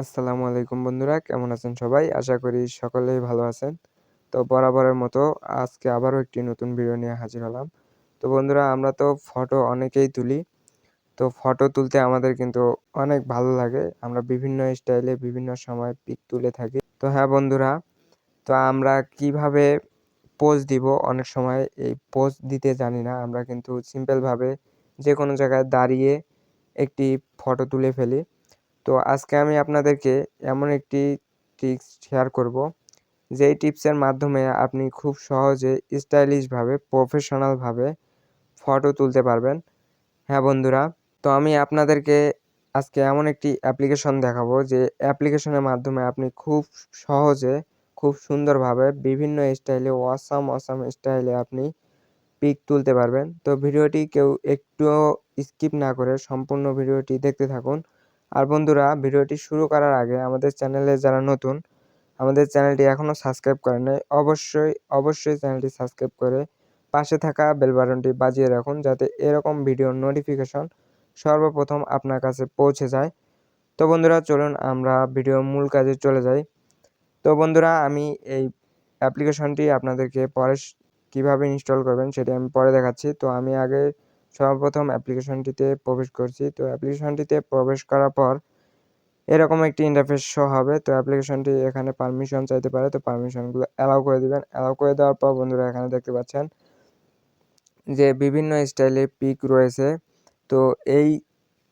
আসসালামু আলাইকুম বন্ধুরা, কেমন আছেন সবাই? আশা করি সকলেই ভালো আছেন। তো বরাবরের মতো আজকে আবারও একটি নতুন ভিডিও নিয়ে হাজির হলাম। তো বন্ধুরা, আমরা তো ফটো অনেকেই তুলি। তো ফটো তুলতে আমাদের কিন্তু অনেক ভালো লাগে। আমরা বিভিন্ন স্টাইলে বিভিন্ন সময় পিক তুলে থাকি। তো হ্যাঁ বন্ধুরা, তো আমরা কীভাবে পোজ দিব? অনেক সময় এই পোজ দিতে জানি না। আমরা কিন্তু সিম্পলভাবে যে কোনো জায়গায় দাঁড়িয়ে একটি ফটো তুলে ফেলি। তো আজকে আমি আপনাদেরকে এমন একটি টিপস শেয়ার করব, যেই টিপসের মাধ্যমে আপনি খুব সহজে স্টাইলিশভাবে প্রফেশনালভাবে ফটো তুলতে পারবেন। হ্যাঁ বন্ধুরা, তো আমি আপনাদেরকে আজকে এমন একটি অ্যাপ্লিকেশন দেখাবো, যে অ্যাপ্লিকেশনের মাধ্যমে আপনি খুব সহজে, খুব সুন্দরভাবে বিভিন্ন স্টাইলে অসাম অসাম স্টাইলে আপনি পিক তুলতে পারবেন। তো ভিডিওটি কেউ একটুও স্কিপ না করে, সম্পূর্ণ ভিডিওটি দেখতে থাকুন। আর বন্ধুরা, ভিডিওটি শুরু করার আগে আমাদের চ্যানেলে যারা নতুন, আমাদের চ্যানেলটি এখনও সাবস্ক্রাইব করেন নাই, অবশ্যই অবশ্যই চ্যানেলটি সাবস্ক্রাইব করে পাশে থাকা বেল বাটনটি বাজিয়ে রাখুন যাতে এরকম ভিডিওর নোটিফিকেশন সর্বপ্রথম আপনার কাছে পৌঁছে যায়। তো বন্ধুরা, চলুন আমরা ভিডিওর মূল কাজে চলে যাই। তো বন্ধুরা, আমি এই অ্যাপ্লিকেশনটি আপনাদেরকে পরে কীভাবে ইনস্টল করবেন সেটি আমি পরে দেখাচ্ছি। তো আমি আগে সর্বপ্রথম অ্যাপ্লিকেশনটিতে প্রবেশ করছি। তো অ্যাপ্লিকেশনটিতে প্রবেশ করার পর এরকম একটি ইন্টারফেস শো হবে। তো অ্যাপ্লিকেশনটি এখানে পারমিশন চাইতে পারে। তো পারমিশনগুলো অ্যালাউ করে দিবেন। অ্যালাউ করে দেওয়ার পর বন্ধুরা এখানে দেখতে পাচ্ছেন যে বিভিন্ন স্টাইলে পিক রয়েছে। তো এই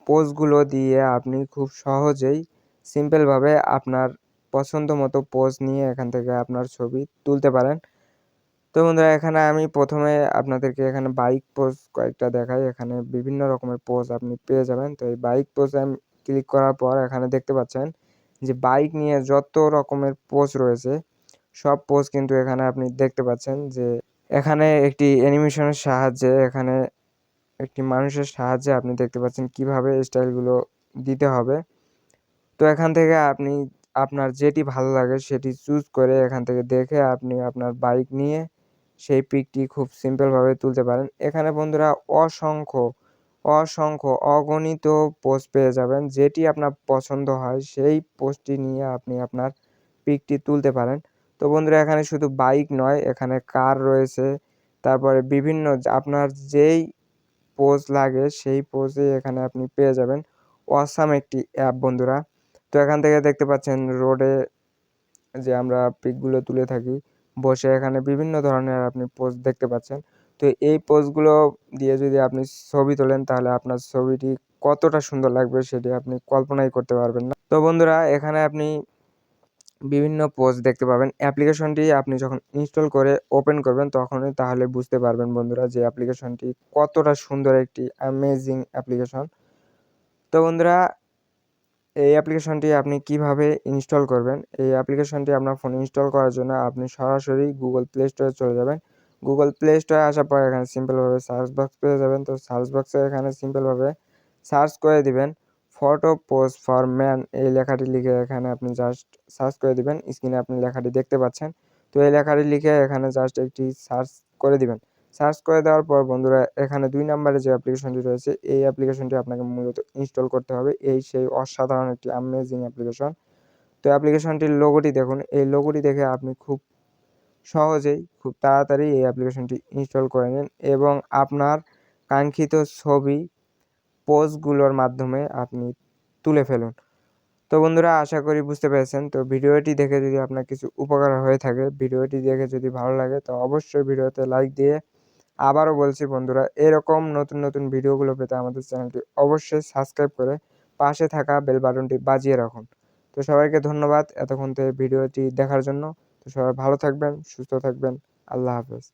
পোজগুলো দিয়ে আপনি খুব সহজেই সিম্পলভাবে আপনার পছন্দ মতো পোজ নিয়ে এখান থেকে আপনার ছবি তুলতে পারেন। তো বন্ধুরা, এখানে আমি প্রথমে আপনাদেরকে এখানে বাইক পোজ কয়েকটা দেখাই। এখানে বিভিন্ন রকমের পোজ আপনি পেয়ে যাবেন। তো এই বাইক পোজ আমি ক্লিক করার পর এখানে দেখতে পাচ্ছেন যে বাইক নিয়ে যত রকমের পোজ রয়েছে, সব পোজ কিন্তু এখানে আপনি দেখতে পাচ্ছেন যে এখানে একটি অ্যানিমেশনের সাহায্যে, এখানে একটি মানুষের সাহায্যে আপনি দেখতে পাচ্ছেন কীভাবে স্টাইলগুলো দিতে হবে। তো এখান থেকে আপনি, আপনার যেটি ভালো লাগে সেটি চুজ করে এখান থেকে দেখে আপনি আপনার বাইক নিয়ে সেই পিকটি খুব সিম্পলভাবে তুলতে পারেন। এখানে বন্ধুরা অসংখ্য অসংখ্য অগণিত পোস্ট পেয়ে যাবেন। যেটি আপনার পছন্দ হয়, সেই পোস্টটি নিয়ে আপনি আপনার পিকটি তুলতে পারেন। তো বন্ধুরা, এখানে শুধু বাইক নয়, এখানে কার রয়েছে, তারপরে বিভিন্ন আপনার যেই পোজ লাগে, সেই পোজে এখানে আপনি পেয়ে যাবেন। অসাম একটি অ্যাপ বন্ধুরা। তো এখান থেকে দেখতে পাচ্ছেন রোডে যে আমরা পিকগুলো তুলে থাকি। বসে এখানে বিভিন্ন ধরনের আপনি পোজ দেখতে পাচ্ছেন। তো এই পোজগুলো দিয়ে যদি আপনি ছবি তোলেন, তাহলে আপনার ছবিটি কতটা সুন্দর লাগবে সেটি আপনি কল্পনাই করতে পারবেন না। তো বন্ধুরা, এখানে আপনি বিভিন্ন পোজ দেখতে পাবেন। অ্যাপ্লিকেশনটি আপনি যখন ইনস্টল করে ওপেন করবেন, তখনই তাহলে বুঝতে পারবেন বন্ধুরা যে অ্যাপ্লিকেশনটি কতটা সুন্দর একটি অ্যামেজিং অ্যাপ্লিকেশন তো বন্ধুরা এই অ্যাপ্লিকেশনটি আপনি কীভাবে ইনস্টল করবেন? এই অ্যাপ্লিকেশনটি আপনার ফোনে ইনস্টল করার জন্য আপনি সরাসরি গুগল প্লে স্টোরে চলে যাবেন। গুগল প্লে স্টোরে আসার পর এখানে সিম্পলভাবে সার্চ বক্স পেয়ে যাবেন। তো সার্চ বক্সে এখানে সিম্পলভাবে সার্চ করে দিবেন। ফটো পোস্ট ফর ম্যান এই লেখাটি লিখে এখানে আপনি জাস্ট সার্চ করে দিবেন। স্ক্রিনে আপনি লেখাটি দেখতে পাচ্ছেন। তো এই লেখাটি লিখে এখানে জাস্ট একটি সার্চ করে দিবেন। সার্চ করে দেওয়ার পর বন্ধুরা, এখানে দুই নম্বরে যে অ্যাপ্লিকেশনটি রয়েছে, এই অ্যাপ্লিকেশনটি আপনাকে মূলত ইনস্টল করতে হবে। এই সেই অসাধারণ একটি অ্যামেজিং অ্যাপ্লিকেশন তো অ্যাপ্লিকেশনটির লোগোটি দেখুন। এই লোগোটি দেখে আপনি খুব সহজেই, খুব তাড়াতাড়ি এই অ্যাপ্লিকেশনটি ইনস্টল করে নিন এবং আপনার কাঙ্ক্ষিত ছবি, পোস্টগুলোর মাধ্যমে আপনি তুলে ফেলুন। তো বন্ধুরা, আশা করি বুঝতে পেরেছেন। তো ভিডিওটি দেখে যদি আপনার কিছু উপকার হয়ে থাকে, ভিডিওটি দেখে যদি ভালো লাগে, তো অবশ্যই ভিডিওতে লাইক দিয়ে আবারও বলছি বন্ধুরা, এরকম নতুন নতুন ভিডিওগুলো পেতে আমাদের চ্যানেলটি অবশ্যই সাবস্ক্রাইব করে পাশে থাকা বেল বাটনটি বাজিয়ে রাখুন। তো সবাইকে ধন্যবাদ এতক্ষণ থেকে ভিডিওটি দেখার জন্য। তো সবাই ভালো থাকবেন, সুস্থ থাকবেন। আল্লাহ হাফেজ।